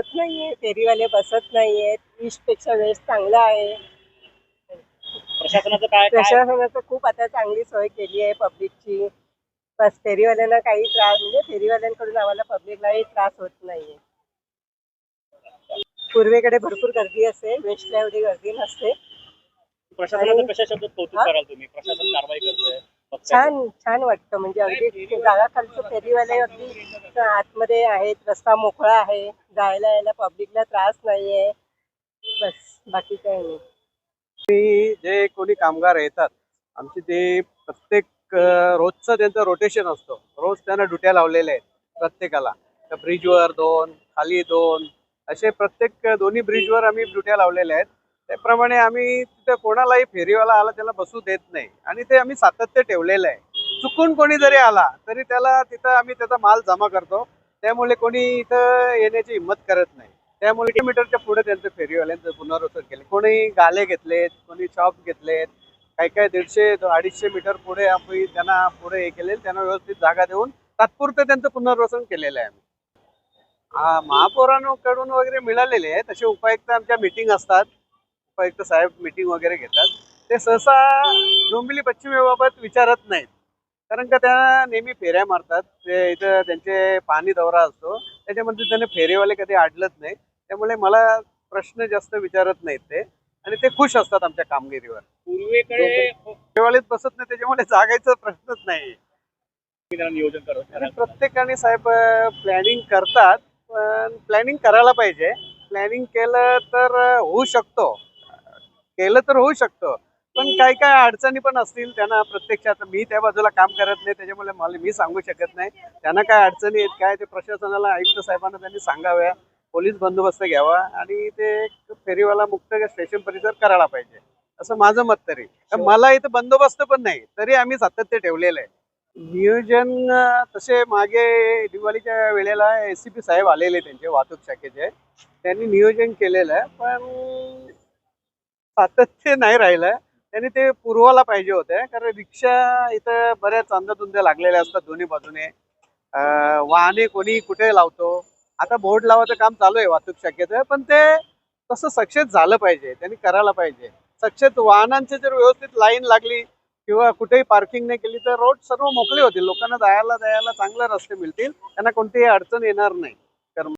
होत नाहीये फेरीवाले बसत नाहीयेत वीसपेक्षा वेळेस चांगला आहे. प्रशासनाचं काय काय प्रशासनाचं खूप आता चांगली सोय केली आहे पब्लिकची बस फेरीवाल्यांना काही त्रास म्हणजे फेरीवाल्यांकडून आम्हाला पब्लिकलाही त्रास होत नाहीये. पूर्वेकडे भरपूर गर्दी असते वेस्टला एवढी गर्दी नसते. प्रशासनाचं आणि- कशा शब्दात कौतुक हा? कराल तुम्ही? प्रशासन कारवाई करतंय बघताय. छान छान वाटतं. म्हणजे अगदी गावाखालचे फेरीवाले अगदी आतमध्ये आहेत रस्ता मोकळा आहे. जायला यायला पब्लिकला त्रास नाहीये. बस बाकी काही नाही. जे कोणी कामगार येतात आमचे ते प्रत्येक रोजचं त्यांचं रोटेशन असतो. रोज त्यांना ड्युट्या लावलेल्या आहेत प्रत्येकाला. त्या ब्रिजवर दोन खाली दोन असे प्रत्येक दोन्ही ब्रिजवर आम्ही ड्युट्या लावलेल्या आहेत. त्याप्रमाणे आम्ही तिथे कोणालाही फेरीवाला आला त्याला बसू देत नाही. आणि ते आम्ही सातत्य ठेवलेलं आहे. चुकून कोणी जरी आला तरी त्याला तिथं आम्ही त्याचा माल जमा करतो. त्यामुळे कोणी इथं येण्याची हिंमत करत नाही. त्यामुळे किलोमीटरच्या पुढे त्यांचं फेरीवाल्यांचं पुनर्वसन केले. कोणी गाले घेतलेत कोणी शॉप घेतलेत काही काही दीडशे अडीचशे मीटर पुढे आपण त्यांना पुढे हे केले त्यांना व्यवस्थित जागा देऊन तात्पुरतं त्यांचं पुनर्वसन केलेलं आहे आम्ही. महापौरांकडून वगैरे मिळालेले आहे तसे उपायुक्त आमच्या मिटिंग असतात. उपायुक्त साहेब मिटिंग वगैरे घेतात. ते सहसा डोंबिवली पश्चिमेबाबत विचारत नाहीत. कारण का त्या नेहमी फेऱ्या मारतात. ते इथं त्यांचे पाणी दौरा असतो. त्याच्यामध्ये त्याने फेरीवाले कधी अडलत नाही. त्यामुळे मला प्रश्न जास्त विचारत नाहीत ते. आणि ते खुश असतात आमच्या कामगिरीवर. पूर्वेकडे फेरीवालेच बसत नाही त्याच्यामुळे जागायचा प्रश्नच नाही. नियोजन करत प्रत्येकाने साहेब प्लॅनिंग करतात पण प्लॅनिंग करायला पाहिजे. प्लॅनिंग केलं तर होऊ शकतो. केलं तर होऊ शकतो. पण काही काही अडचणी पण असतील त्यांना प्रत्यक्षात मी त्या बाजूला काम करत नाही त्याच्यामुळे मला मी सांगू शकत नाही. त्यांना काय अडचणी आहेत काय ते प्रशासनाला आयुक्त साहेबांना त्यांनी सांगाव्या पोलीस बंदोबस्त घ्यावा आणि ते फेरीवाला मुक्त स्टेशन परिसर करायला पाहिजे. असं माझं मत तरी. मला इथं बंदोबस्त पण नाही तरी आम्ही सातत्य ठेवलेलं आहे. नियोजन तसे मागे दिवाळीच्या वेळेला एस सी पी साहेब आलेले त्यांचे वाहतूक शाखेचे. त्यांनी नियोजन केलेलं आहे पण सातत्य नाही राहिलं. त्यांनी ते पुरवायला पाहिजे होते कारण रिक्षा इथं बऱ्याच अंधतुंद्या लागलेल्या असतात दोन्ही बाजूने. वाहने कोणी कुठे लावतो? आता बोर्ड लावायचं काम चालू आहे वाहतूक शक्यतो पण ते तसं सक्सेस झालं पाहिजे त्यांनी करायला पाहिजे. सक्सेस वाहनांची जर व्यवस्थित लाईन लागली किंवा कुठेही पार्किंग नाही केली तर रोड सर्व मोकळे होतील. लोकांना जायला जायला चांगले रस्ते मिळतील. त्यांना कोणतीही अडचण येणार नाही.